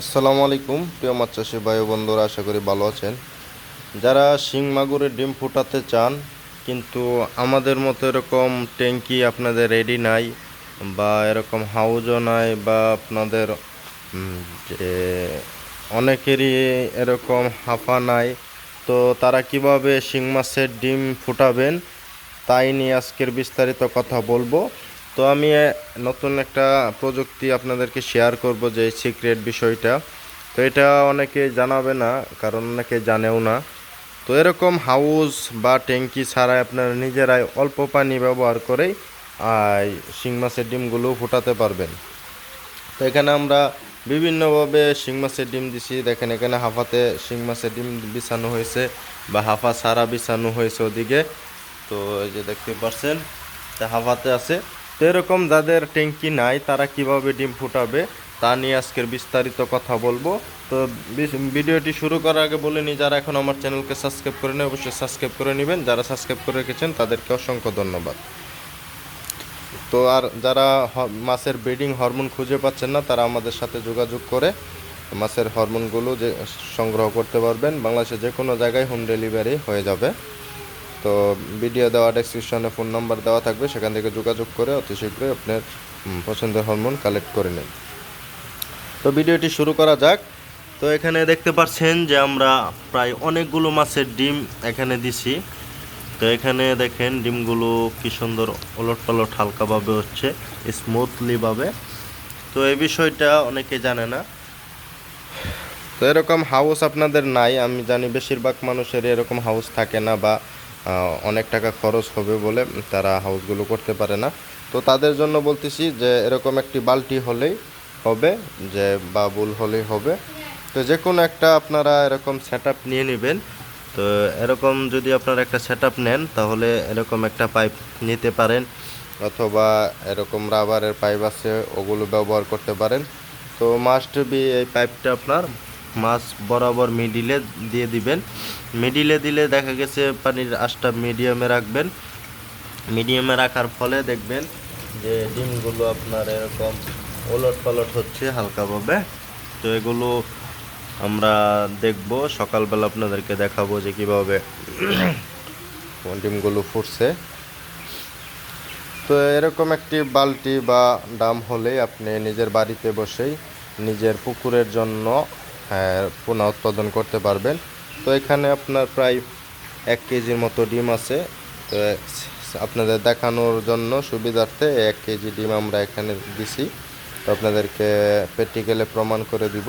আসসালামু আলাইকুম, প্রিয় মাছ চাষি ভাই বন্ধুরা, আশা করি ভালো আছেন। যারা শিং মাগুরের ডিম ফুটাতে চান, কিন্তু আমাদের মতো এরকম ট্যাঙ্কি আপনাদের রেডি নাই বা এরকম হাউজও নাই বা আপনাদের যে অনেকেরই এরকম হাফা নাই, তো তারা কীভাবে শিং মাছের ডিম ফুটাবেন, তাই নিয়ে আজকের বিস্তারিত কথা বলব। তো আমি নতুন একটা প্রযুক্তি আপনাদেরকে শেয়ার করব যে সিক্রেট বিষয়টা। তো এটা অনেকে জানাবে না, কারণ অনেকে জানেও না। তো এরকম হাউস বা ট্যাঙ্কি ছাড়াই আপনারা নিজেরাই অল্প পানি ব্যবহার করেই শিং মাছের ডিমগুলো ফুটাতে পারবেন। তো এখানে আমরা বিভিন্নভাবে শিং মাছের ডিম দিছি। দেখেন এখানে হাফাতে শিং মাছের ডিম বিছানো হয়েছে বা হাফা সারা বিছানো হয়েছে ওদিকে। তো এই যে দেখতে পাচ্ছেন হাফাতে আছে। তো এরকম যাদের ট্যাঙ্কি নাই, তারা কীভাবে ডিম ফুটাবে, তা নিয়ে আজকের বিস্তারিত কথা বলব। তো ভিডিওটি শুরু করার আগে বলে নিই, যারা এখন আমার চ্যানেলকে সাবস্ক্রাইব করে নেই অবশ্যই সাবস্ক্রাইব করে নেবেন। যারা সাবস্ক্রাইব করে রেখেছেন, তাদেরকে অসংখ্য ধন্যবাদ। তো আর যারা মাছের ব্রিডিং হরমোন খুঁজে পাচ্ছেন না, তারা আমাদের সাথে যোগাযোগ করে মাছের হরমোনগুলো যে সংগ্রহ করতে পারবেন। বাংলাদেশে যে কোনো জায়গায় হোম ডেলিভারি হয়ে যাবে। তো ভিডিও দেওয়া ডেসক্রিপশনে ফোন নাম্বার দেওয়া থাকবে, সেখান থেকে যোগাযোগ করে অতি শীঘ্রই আপনার পছন্দের হরমোন কালেক্ট করে নিন। তো ভিডিওটি শুরু করা যাক। তো এখানে দেখতে পাচ্ছেন যে আমরা প্রায় অনেকগুলো মাছের ডিম এখানে দিছি। তো এখানে দেখেন ডিমগুলো কি সুন্দর ওলট পালট হালকাভাবে হচ্ছে স্মুথলিভাবে তো এই বিষয়টা অনেকে জানে না। তো এরকম হাউস আপনাদের নাই, আমি জানি বেশিরভাগ মানুষের এরকম হাউস থাকে না বা অনেক টাকা খরচ হবে বলে তারা হাউসগুলো করতে পারে না। তো তাদের জন্য বলতেছি যে এরকম একটি বালতি হলেই হবে, যে বাবুল হলেই হবে। তো যে কোনো একটা আপনারা এরকম সেট নিয়ে নেবেন। তো এরকম যদি আপনারা একটা সেট নেন, তাহলে এরকম একটা পাইপ নিতে পারেন, অথবা এরকম রাবারের পাইপ আছে, ওগুলো ব্যবহার করতে পারেন। তো মাস্ট বি এই পাইপটা আপনার মাছ বরাবর মিডিলে দিয়ে দিবেন। মিডিলে দিলে দেখা গেছে পানির আশটা মিডিয়ামে রাখবেন। মিডিয়ামে রাখার ফলে দেখবেন যে ডিমগুলো আপনার এরকম ওলট পালট হচ্ছে হালকাভাবে। তো এগুলো আমরা দেখব। সকালবেলা আপনাদেরকে দেখাবো যে কীভাবে ডিমগুলো ফুটছে। তো এরকম একটি বালতি বা ডাম হলেই আপনি নিজের বাড়িতে বসেই নিজের পুকুরের জন্য পোনা উৎপাদন করতে পারবেন। তো এখানে আপনার প্রায় এক কেজির মতো ডিম আছে। তো আপনাদের দেখানোর জন্য সুবিধার্থে এক কেজি ডিম আমরা এখানে দিছি। তো আপনাদেরকে প্র্যাকটিক্যালে প্রমাণ করে দিব।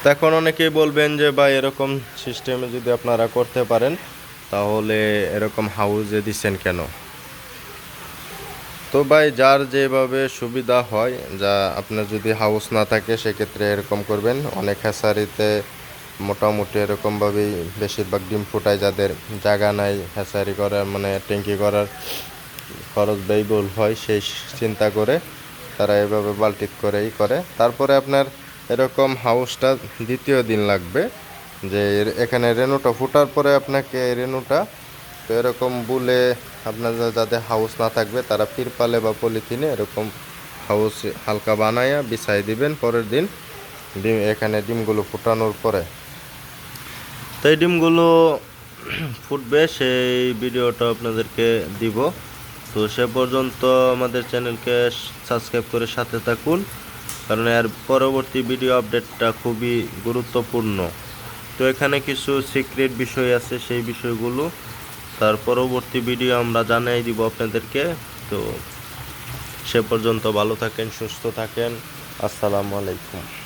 তো এখন অনেকেই বলবেন যে, ভাই, এরকম সিস্টেমে যদি আপনারা করতে পারেন, তাহলে এরকম হাউজে দিচ্ছেন কেন? তো ভাই, যার যেভাবে সুবিধা হয়, যা আপনার যদি হাউস না থাকে, সেক্ষেত্রে এরকম করবেন। অনেক হ্যাসারিতে মোটামুটি এরকমভাবেই বেশিরভাগ ডিম ফুটায়। যাদের জায়গা নাই হ্যাসারি করার মানে ট্যাঙ্কি করার খরচ ব্যয়বহুল হয়, সেই চিন্তা করে তারা এভাবে বাল্টিত করেই করে। তারপরে আপনার এরকম হাউসটা দ্বিতীয় দিন লাগবে, যে এখানে রেনুটা ফুটার পরে আপনাকে রেনুটা তো এরকম বুলে আপনাদের যাদের হাউস না থাকবে, তারা তিরপালে বা পলিথিনে এরকম হাউস হালকা বানায়া বিছাই দিবেন। পরের দিন ডিম এখানে ডিমগুলো ফুটানোর পরে। তো এই ডিমগুলো ফুটবে, সেই ভিডিওটা আপনাদেরকে দিব। তো সে পর্যন্ত আমাদের চ্যানেলকে সাবস্ক্রাইব করে সাথে থাকুন, কারণ এর পরবর্তী ভিডিও আপডেটটা খুবই গুরুত্বপূর্ণ। তো এখানে কিছু সিক্রেট বিষয় আছে, সেই বিষয়গুলো তার পরবর্তী ভিডিও আমরা জানাই দিব আপনাদেরকে। তো সে পর্যন্ত ভালো থাকেন, সুস্থ থাকেন। আসসালামু আলাইকুম।